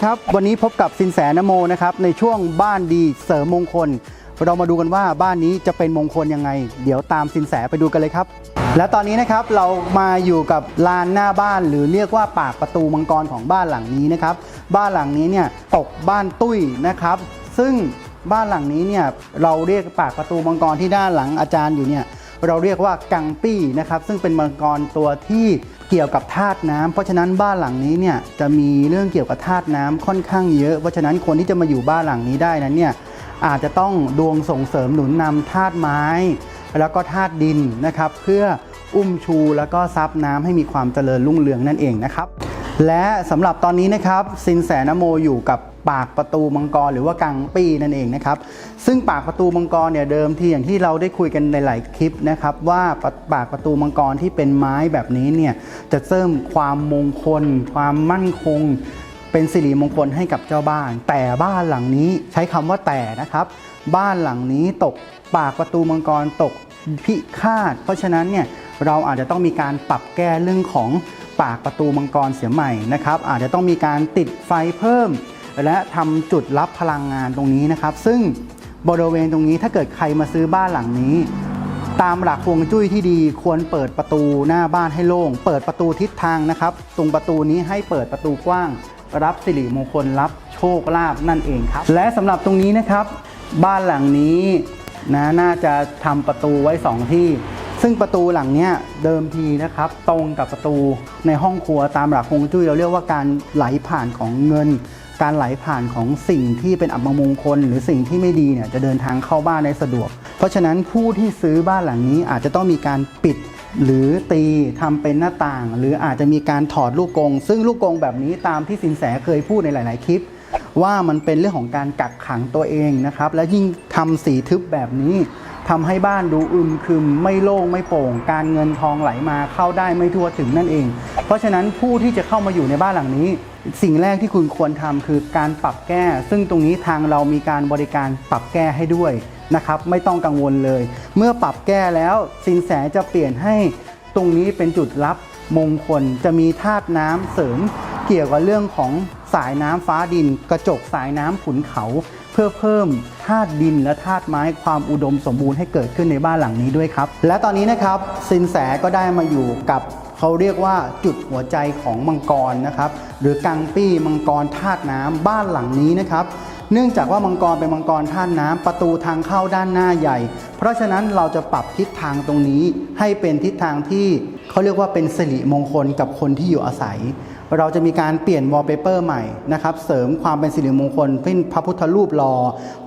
ดีครับ วันนี้พบกับสินแสนโมนะครับในช่วงบ้านดีเสริมมงคล เรามาดูกันว่าบ้านนี้จะเป็นมงคลยังไง เดี๋ยวตามสินแสไปดูกันเลยครับ และตอนนี้นะครับเรามาอยู่กับลานหน้าบ้านหรือเรียกว่าปากประตูมังกรของบ้านหลังนี้นะครับ บ้านหลังนี้เนี่ยตกบ้านตุ้ยนะครับ ซึ่งบ้านหลังนี้เนี่ยเราเรียกปากประตูมังกรที่ด้านหลังอาจารย์อยู่เนี่ย เราเรียกว่ากังปี้นะครับซึ่งเป็นมังกรตัวที่เกี่ยวกับธาตุน้ำเพราะฉะนั้นบ้านหลังนี้เนี่ยจะมีเรื่องเกี่ยวกับธาตุน้ำค่อนข้างเยอะ เพราะฉะนั้นคนที่จะมาอยู่บ้านหลังนี้ได้นั้นเนี่ยอาจจะต้องดวงส่งเสริมหนุนนำธาตุไม้ แล้วก็ธาตุดินนะครับเพื่ออุ้มชูแล้วก็ซับน้ำให้มีความเจริญรุ่งเรืองนั่นเองนะครับและสำหรับตอนนี้นะครับสินแสนโมอยู่กับ ปากประตูมังกรหรือว่ากังปี้นั่นเองนะครับซึ่งปากประตูมังกรเนี่ยเดิมทีอย่างที่เราได้คุยกันในหลายคลิปนะครับว่าปปากประตูมังกรที่เป็นไม้แบบนี้เนี่ยจะเสริมความมงคล ความมั่นคง เป็นสิริมงคลให้กับเจ้าบ้าน แต่บ้านหลังนี้ใช้คำว่าแต่นะครับ บ้านหลังนี้ตกปากประตูมังกรตกพิฆาต เพราะฉะนั้นเนี่ยเราอาจจะต้องมีการปรับแก้เรื่องของปากประตูมังกรเสียใหม่นะครับ อาจจะต้องมีการติดไฟเพิ่ม และทำจุดรับพลังงานตรงนี้นะครับ ซึ่งบริเวณตรงนี้ถ้าเกิดใครมาซื้อบ้านหลังนี้ ตามหลักฮวงจุ้ยที่ดีควรเปิดประตูหน้าบ้านให้โล่ง เปิดประตูทิศทางนะครับ ตรงประตูนี้ให้เปิดประตูกว้าง รับสิริมงคลรับโชคลาภนั่นเองครับ และสำหรับตรงนี้นะครับ บ้านหลังนี้นะน่าจะทำประตูไว้ 2 ที่ ซึ่งประตูหลังเนี้ยเดิมทีนะครับ ตรงกับประตูในห้องครัวตามหลักฮวงจุ้ยเราเรียกว่าการไหลผ่านของเงิน การไหลผ่านของสิ่งที่เป็นอัปมงคล หรือสิ่งที่ไม่ดีเนี่ยจะเดินทางเข้าบ้านได้สะดวก เพราะฉะนั้นผู้ที่ซื้อบ้านหลังนี้อาจจะต้องมีการปิดหรือตีทำเป็นหน้าต่าง หรืออาจจะมีการถอดลูกกง ซึ่งลูกกงแบบนี้ตามที่สินแสเคยพูดในหลาย ๆ คลิป ว่ามันเป็นเรื่องของการกักขังตัวเองนะครับ และยิ่งทำสีทึบแบบนี้ทำให้บ้านดูอึมครึมไม่โล่งไม่โปร่ง การเงินทองไหลมาเข้าได้ไม่ทั่วถึงนั่นเอง เพราะฉะนั้นผู้ที่จะเข้ามาอยู่ในบ้านหลังนี้ สิ่งแรกที่คุณควรทำคือการปรับแก้ ซึ่งตรงนี้ทางเรามีการบริการปรับแก้ให้ด้วยนะครับ ไม่ต้องกังวลเลย เมื่อปรับแก้แล้วสินแสจะเปลี่ยนให้ตรงนี้เป็นจุดรับมงคลจะมีธาตุน้ำเสริม เกี่ยวกับเรื่องของสายน้ำฟ้าดิน กระจกสายน้ำขุนเขา เพื่อเพิ่มธาตุดินและธาตุไม้ความอุดมสมบูรณ์ให้เกิดขึ้นในบ้านหลังนี้ด้วยครับ และตอนนี้นะครับสินแสก็ได้มาอยู่กับ เขาเรียกว่าจุดหัวใจของมังกรนะครับ หรือกังปี้มังกรธาตุน้ำบ้านหลังนี้นะครับ เนื่องจากว่ามังกรเป็นมังกรธาตุน้ำประตูทางเข้าด้านหน้าใหญ่ เพราะฉะนั้นเราจะปรับทิศทางตรงนี้ให้เป็นทิศทางที่เขาเรียกว่าเป็นสิริมงคลกับคนที่อยู่อาศัย เราจะมีการเปลี่ยนวอลเปเปอร์ใหม่นะครับ เสริมความเป็นสิริมงคลเป็นพระพุทธรูปรอ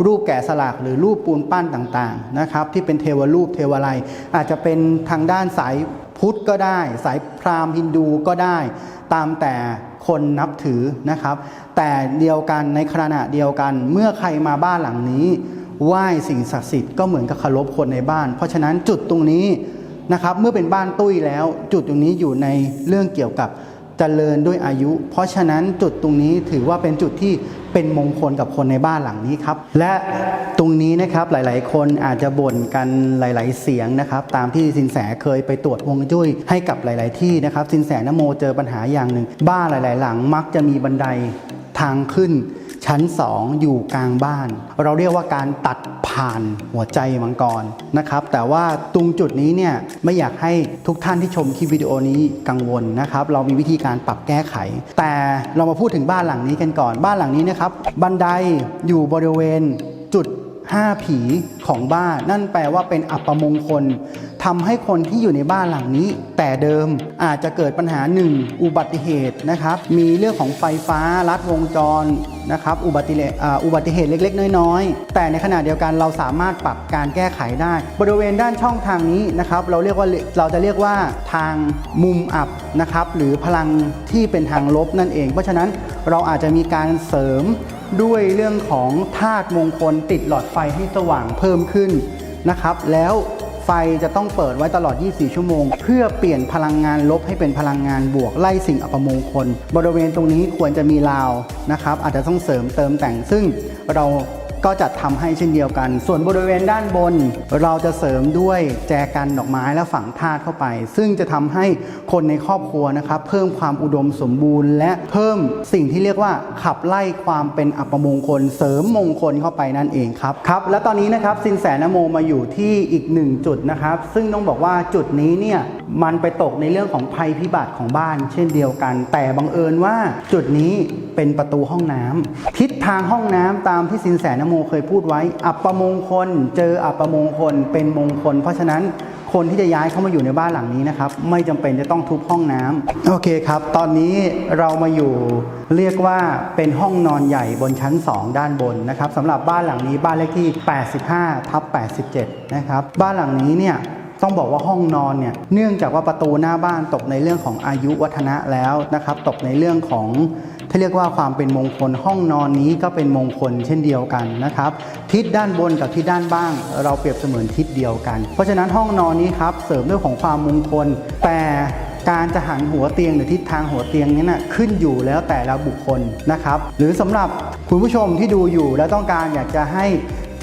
รูปแกะสลักหรือรูปปูนปั้นต่างๆนะครับที่เป็นเทวรูปเทวาลัยอาจจะเป็นทางด้านสาย พุทธก็ได้ สายพราหมณ์ฮินดูก็ได้ ตามแต่คนนับถือนะครับ แต่เดียวกันในขณะเดียวกันเมื่อใครมาบ้านหลังนี้ไหว้สิ่งศักดิ์สิทธิ์ก็เหมือนกับเคารพคนในบ้าน เพราะฉะนั้นจุดตรงนี้นะครับเมื่อเป็นบ้านตุ้ยแล้วจุดตรงนี้อยู่ในเรื่องเกี่ยวกับ จเจริญด้วยอายุ เพราะฉะนั้นจุดตรงนี้ถือว่าเป็นจุดที่เป็นมงคลกับคนในบ้านหลังนี้ครับ และตรงนี้นะครับหลาย ๆ คนอาจจะบ่นกันหลาย ๆ เสียงนะครับ ตามที่สินแสเคยไปตรวจวงจุ้ยให้กับหลาย ๆ ที่นะครับ สินแสนโมเจอปัญหาอย่างหนึ่งบ้านหลาย ๆ หลังมักจะมีบันไดทางขึ้น ชั้น 2 อยู่กลางบ้าน เราเรียกว่าการตัดผ่านหัวใจมังกรนะครับ แต่ว่าตรงจุดนี้เนี่ยไม่อยากให้ทุกท่านที่ชมคลิปวิดีโอนี้กังวลนะครับ เรามีวิธีการปรับแก้ไข แต่เรามาพูดถึงบ้านหลังนี้กันก่อน บ้านหลังนี้นะครับ บันไดอยู่บริเวณ 5 ผีของบ้าน นั่นแปลว่าเป็นอัปมงคลทำให้คนที่อยู่ในบ้านหลังนี้ แต่เดิมอาจจะเกิดปัญหาหนึ่งอุบัติเหตุนะครับ มีเรื่องของไฟฟ้าลัดวงจรนะครับอุบัติเหตุอุบัติเหตุเล็ก ๆ น้อยๆ แต่ในขณะเดียวกันเราสามารถปรับการแก้ไขได้ บริเวณด้านช่องทางนี้นะครับ เราเรียกว่าเราจะเรียกว่าทางมุมอับนะครับ หรือพลังที่เป็นทางลบนั่นเอง เพราะฉะนั้นเราอาจจะมีการเสริม ด้วยเรื่องของธาตุมงคลติดหลอดไฟให้สว่างเพิ่มขึ้นนะครับ แล้วไฟจะต้องเปิดไว้ตลอด 24 ชั่วโมง เพื่อเปลี่ยนพลังงานลบให้เป็นพลังงานบวกไล่สิ่งอัปมงคล บริเวณตรงนี้ควรจะมีราวนะครับ อาจจะต้องเสริมเติมแต่งซึ่งเรา ก็จัดทำให้เช่นเดียวกัน ส่วนบริเวณด้านบน เราจะเสริมด้วยแจกันดอกไม้และฝังธาตุเข้าไป ซึ่งจะทำให้คนในครอบครัวนะครับ เพิ่มความอุดมสมบูรณ์ และเพิ่มสิ่งที่เรียกว่าขับไล่ความเป็นอัปมงคล เสริมมงคลเข้าไปนั่นเองครับครับ และตอนนี้นะครับสินแสนโมมาอยู่ที่อีกหนึ่งจุดนะครับ ซึ่งต้องบอกว่าจุดนี้เนี่ยมันไปตกในเรื่องของภัยพิบัติของบ้าน เช่นเดียวกัน แต่บังเอิญว่าจุดนี้เป็นประตูห้องน้ำทิศทางห้องน้ำตามที่สินแสนโมโมเคยพูดไว้ อัปมงคล เจออัปมงคลเป็นมงคล เพราะฉะนั้นคนที่จะย้ายเข้ามาอยู่ในบ้านหลังนี้นะครับ ไม่จำเป็นจะต้องทุบห้องน้ำโอเคครับ ตอนนี้เรามาอยู่เรียกว่าเป็นห้องนอนใหญ่บนชั้น 2 ด้านบนนะครับสำหรับบ้านหลังนี้บ้านเลขที่ 85ทับ87 นะครับ บ้านหลังนี้เนี่ยต้องบอกว่าห้องนอนเนี่ยเนื่องจากว่าประตูหน้าบ้านตกในเรื่องของอายุวัฒนะแล้วนะครับ ตกในเรื่องของ ที่เรียกว่าความเป็นมงคลห้องนอนนี้ก็เป็นมงคลเช่นเดียวกันนะครับ ทิศด้านบนกับทิศด้านบ้าง เราเปรียบเสมือนทิศเดียวกัน เพราะฉะนั้นห้องนอนนี้ครับเสริมเรื่องของความมงคล แต่การจะหันหัวเตียงหรือทิศทางหัวเตียงนี้นะขึ้นอยู่แล้วแต่ละบุคคลนะครับ หรือสำหรับคุณผู้ชมที่ดูอยู่แล้วต้องการอยากจะให้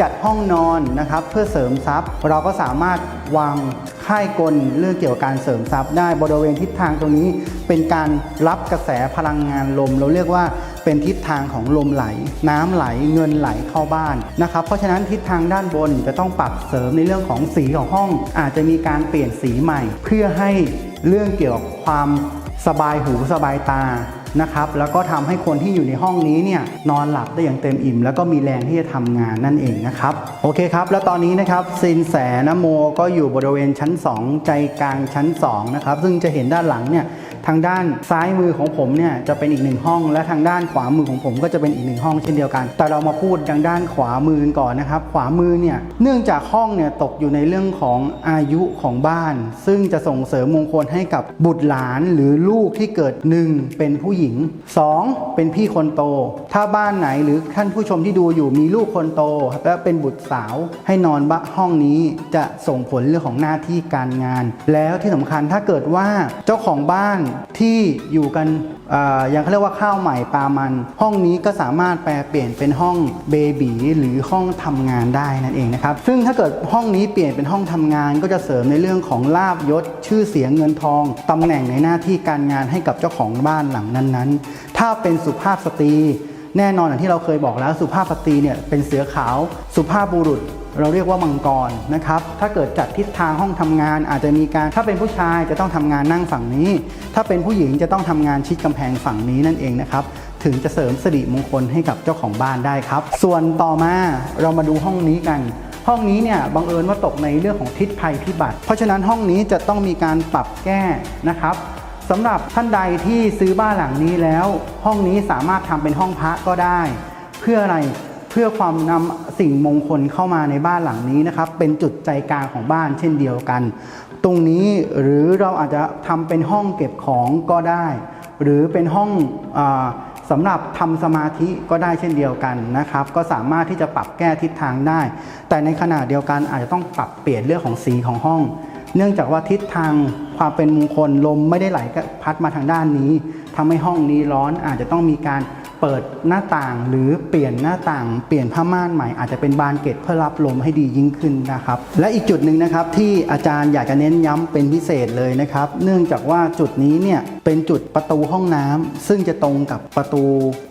จัดห้องนอนนะครับ เพื่อเสริมทรัพย์ เราก็สามารถวาง ค่ายกลเรื่องเกี่ยวกับการเสริมทรัพย์ได้บริเวณทิศทางตรงนี้เป็นการรับกระแสพลังงานลม เราเรียกว่าเป็นทิศทางของลมไหล น้ำไหลเงินไหลเข้าบ้านนะครับเพราะฉะนั้นทิศทางด้านบนจะต้องปรับเสริมในเรื่องของสีของห้อง อาจจะมีการเปลี่ยนสีใหม่ เพื่อให้เรื่องเกี่ยวกับความสบายหูสบายตา นะครับแล้วก็ทำให้คนที่อยู่ในห้องนี้เนี่ยนอนหลับได้อย่างเต็มอิ่ม แล้วก็มีแรงที่จะทำงานนั่นเองนะครับโอเคครับ แล้วตอนนี้นะครับสินแสนโมก็อยู่บริเวณชั้น 2 ใจกลางชั้น2นะครับซึ่งจะเห็นด้านหลังเนี่ยทางด้านซ้ายมือของผมเนี่ยจะเป็นอีกหนึ่งห้อง และทางด้านขวามือของผมก็จะเป็นอีกหนึ่งห้องเช่นเดียวกัน แต่เรามาพูดทางด้านขวามือก่อนนะครับขวามือเนี่ยเนื่องจากห้องเนี่ยตกอยู่ในเรื่องของอายุของบ้าน ซึ่งจะส่งเสริมมงคลให้กับบุตรหลานหรือลูกที่เกิดหนึ่งเป็นผู้หญิง 2. เป็นพี่คนโต ถ้าบ้านไหนหรือท่านผู้ชมที่ดูอยู่มีลูกคนโต และเป็นบุตรสาวให้นอนบ้านห้องนี้จะส่งผลเรื่องของหน้าที่การงาน แล้วที่สำคัญถ้าเกิดว่าเจ้าของบ้านที่อยู่กันอย่างเขาเรียกว่าข้าวใหม่ปลามัน ห้องนี้ก็สามารถแปลเปลี่ยนเป็นห้องเบบีหรือห้องทำงานได้นั่นเองนะครับ ซึ่งถ้าเกิดห้องนี้เปลี่ยนเป็นห้องทำงาน ก็จะเสริมในเรื่องของลาบยศ ชื่อเสียงเงินทองตำแหน่งในหน้าที่การงานให้กับเจ้าของบ้านหลังนั้นๆถ้าเป็นสุภาพสตรี แน่นอนอย่างที่เราเคยบอกแล้วสุภาพสตรีเนี่ยเป็นเสือขาว สุภาพบุรุษ เราเรียกว่ามังกรนะครับถ้าเกิดจัดทิศทางห้องทำงาน อาจจะมีการถ้าเป็นผู้ชายจะต้องทำงานนั่งฝั่งนี้ ถ้าเป็นผู้หญิงจะต้องทำงานชิดกำแพงฝั่งนี้นั่นเองนะครับถึงจะเสริมสิริมงคลให้กับเจ้าของบ้านได้ครับ ส่วนต่อมาเรามาดูห้องนี้กัน ห้องนี้เนี่ยบังเอิญว่าตกในเรื่องของทิศภัยพิบัติ เพราะฉะนั้นห้องนี้จะต้องมีการปรับแก้นะครับ สำหรับท่านใดที่ซื้อบ้านหลังนี้แล้ว ห้องนี้สามารถทำเป็นห้องพระก็ได้ เพื่ออะไรเพื่อความนำสิ่งมงคลเข้ามาในบ้านหลังนี้นะครับ เป็นจุดใจกลางของบ้านเช่นเดียวกัน ตรงนี้หรือเราอาจจะทำเป็นห้องเก็บของก็ได้ หรือเป็นห้องอสำหรับทำสมาธิก็ได้เช่นเดียวกันนะครับ ก็สามารถที่จะปรับแก้ทิศทางได้ แต่ในขณะเดียวกันอาจจะต้องปรับเปลี่ยนเรื่องของสีของห้อง เนื่องจากว่าทิศทางความเป็นมงคลลมไม่ได้ไหลพัดมาทางด้านนี้ทำให้ห้องนี้ร้อนอาจจะต้องมีการเปิดหน้าต่างหรือเปลี่ยนหน้าต่าง เปลี่ยนผ้าม่านใหม่อาจจะเป็นบานเกล็ดเพื่อรับลมให้ดียิ่งขึ้นนะครับ และอีกจุดหนึ่งนะครับที่อาจารย์อยากจะเน้นย้ำเป็นพิเศษเลยนะครับ เนื่องจากว่าจุดนี้เนี่ยเป็นจุดประตูห้องน้ำซึ่งจะตรงกับประตู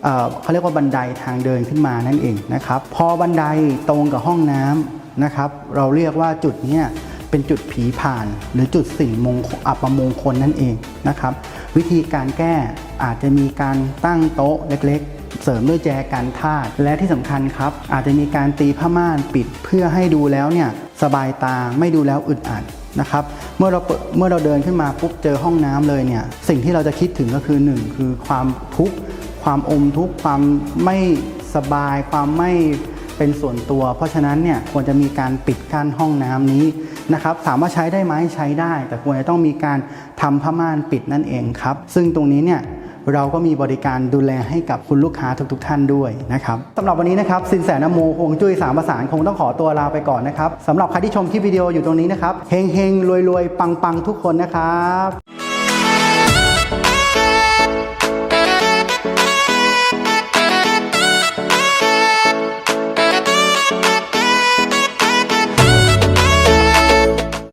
เเขาเรียกว่าบันไดทางเดินขึ้นมานั่นเองนะครับพอบันไดตรงกับห้องน้ำนะครับ เราเรียกว่าจุดเนี้ย เป็นจุดผีผ่าน หรือจุดสิ่งมงอัปมงคลนั่นเองนะครับ วิธีการแก้อาจจะมีการตั้งโต๊ะเล็กๆ เสริมด้วยแจกันธาตุและที่สำคัญครับ อาจจะมีการตีผ้าม่านปิดเพื่อให้ดูแล้วเนี่ยสบายตาไม่ดูแล้วอึดอัดนะครับเมื่อเราเปิดเมื่อเราเดินขึ้นมาปุ๊บเจอห้องน้ำเลยเนี่ยสิ่งที่เราจะคิดถึงก็คือหนึ่งคือความทุกข์ความอมทุกข์ความไม่สบายความไม่ เป็นส่วนตัว เพราะฉะนั้นเนี่ยควรจะมีการปิดกั้นห้องน้ำนี้นะครับถามว่าใช้ได้ไหมใช้ได้ แต่ควรจะต้องมีการทำผ้าม่านปิดนั่นเองครับ ซึ่งตรงนี้เนี่ยเราก็มีบริการดูแลให้กับคุณลูกค้าทุกๆท่านด้วยนะครับสำหรับวันนี้นะครับสินแสนโมฮวงจุ้ยสามประสานคงต้องขอตัวลาไปก่อนนะครับสำหรับใครที่ชมคลิปวิดีโออยู่ตรงนี้นะครับเฮงเฮงรวยรวยปังปังทุกคนนะครับ